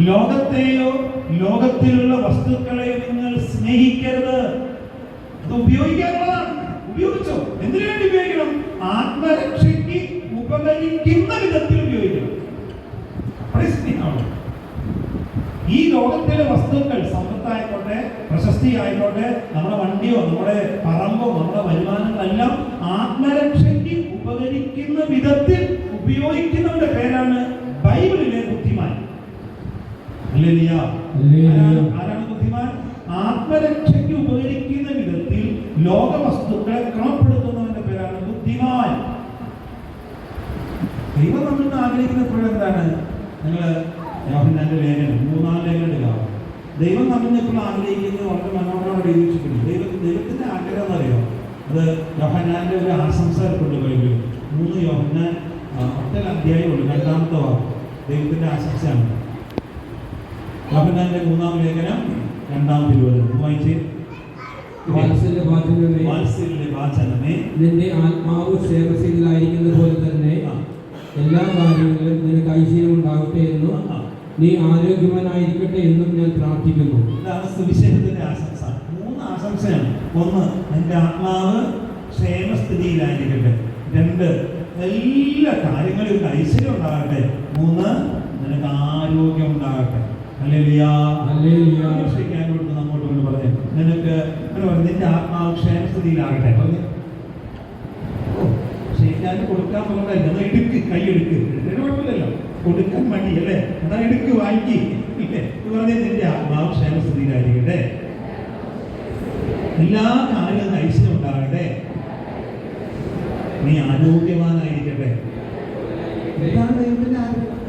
ലോകത്തെയോ ലോകത്തിലുള്ള വസ്തുക്കളെയോ നിങ്ങൾ സ്നേഹിക്കരുത്. അത് ഉപയോഗിക്കാനുള്ളതാണ്. ഉപയോഗിച്ചോ. എന്തിനു ഉപയോഗിക്കണം? ആത്മരക്ഷയ്ക്ക് ഉപകരിക്കുന്ന വിധത്തിൽ ഉപയോഗിക്കണം. ഈ ലോകത്തിലെ വസ്തുക്കൾ സമ്പത്തായിക്കോട്ടെ പ്രശസ്തി ആയിക്കോട്ടെ നമ്മുടെ വണ്ടിയോ നമ്മുടെ പറമ്പോ നമ്മുടെ വരുമാനങ്ങളെല്ലാം ആത്മരക്ഷയ്ക്ക് ഉപകരിക്കുന്ന വിധത്തിൽ ഉപയോഗിക്കുന്നവരുടെ പേരാണ്. ഹല്ലേലൂയ. ആരാണ് ബുദ്ധിമാൻ? ആത്മരക്ഷയ്ക്ക് ഉപകരിക്കുന്ന വിധത്തിൽ ലോക വസ്തുക്കളെ ക്രമപ്പെടുത്തുന്നവന്റെ പേരാണ് ബുദ്ധിമാൻ. ദൈവം നമ്മൾ ആഗ്രഹിക്കുന്നപ്പോഴും എന്താണ്? നിങ്ങൾ ലേഖനം മൂന്നാം ലേഖനം എടുക്കാം ദൈവം നമ്മൾ ഇപ്പോൾ ആഗ്രഹിക്കുന്നത് വളരെ മനോഹരമായി എഴുതിച്ചിട്ടുണ്ട് ദൈവ ദൈവത്തിന്റെ ആഗ്രഹം എന്നറിയോ അത് യോഹന്നാന്റെ ഒരു ആശംസ കൊണ്ട് ബൈബിളിൽ. മൂന്ന് യോഹന്നാൻ ഒറ്റ അധ്യായമുള്ളൂ രണ്ടാമത്തെ വാക്ക്. ദൈവത്തിന്റെ ആശംസയാണ്. യോഹന്നാന്റെ മൂന്നാം ലേഖനം രണ്ടാം തിരുവചനം. വായിച്ച് നിന്റെ ആത്മാവ് സേവസിലായിരിക്കുന്ന പോലെ തന്നെ എല്ലാ കാര്യങ്ങളിലും നിനക്ക് ഐശ്വര്യം ഉണ്ടാകട്ടെ എന്നും നീ ആരോഗ്യവാനായിരിക്കട്ടെ എന്നും ഞാൻ പ്രാർത്ഥിക്കുന്നു. ഇതാണ് സുവിശേഷത്തിന്റെ ആശംസ. മൂന്ന് ആശംസയാണ്. ഒന്ന് നിന്റെ ആത്മാവ് ക്ഷേമസ്ഥിതിയിലായിരിക്കട്ടെ. രണ്ട് എല്ലാ കാര്യങ്ങളിലും ഐശ്വര്യം ഉണ്ടാകട്ടെ. മൂന്ന് നിനക്ക് ആരോഗ്യം ഉണ്ടാകട്ടെ. നിനക്ക് നിന്റെ ആത്മാവ് ക്ഷേമസ്ഥിതിയിലാകട്ടെ. പറഞ്ഞു. ക്ഷയിക്കാൻ കൊടുക്കാൻ പറഞ്ഞില്ല എന്നാ എടുക്ക് കൈ എടുക്ക്. എടുത്തിട്ട് കുഴപ്പമില്ലല്ലോ. കൊടുക്കാൻ മടി അല്ലേ? എന്നാ എടുക്ക് വാങ്ങി ഇല്ലേ? പറഞ്ഞ നിന്റെ ആത്മാവ് ക്ഷേമസ്ഥിതിയിലായിരിക്കട്ടെ. എല്ലാ കാര്യങ്ങളും ഐശ്വര്യം ഉണ്ടാകട്ടെ നീ ആരോഗ്യവാനായിരിക്കട്ടെ. ഇതാണ് ദൈവത്തിന്റെ ക്ഷേമത്തിലാണ്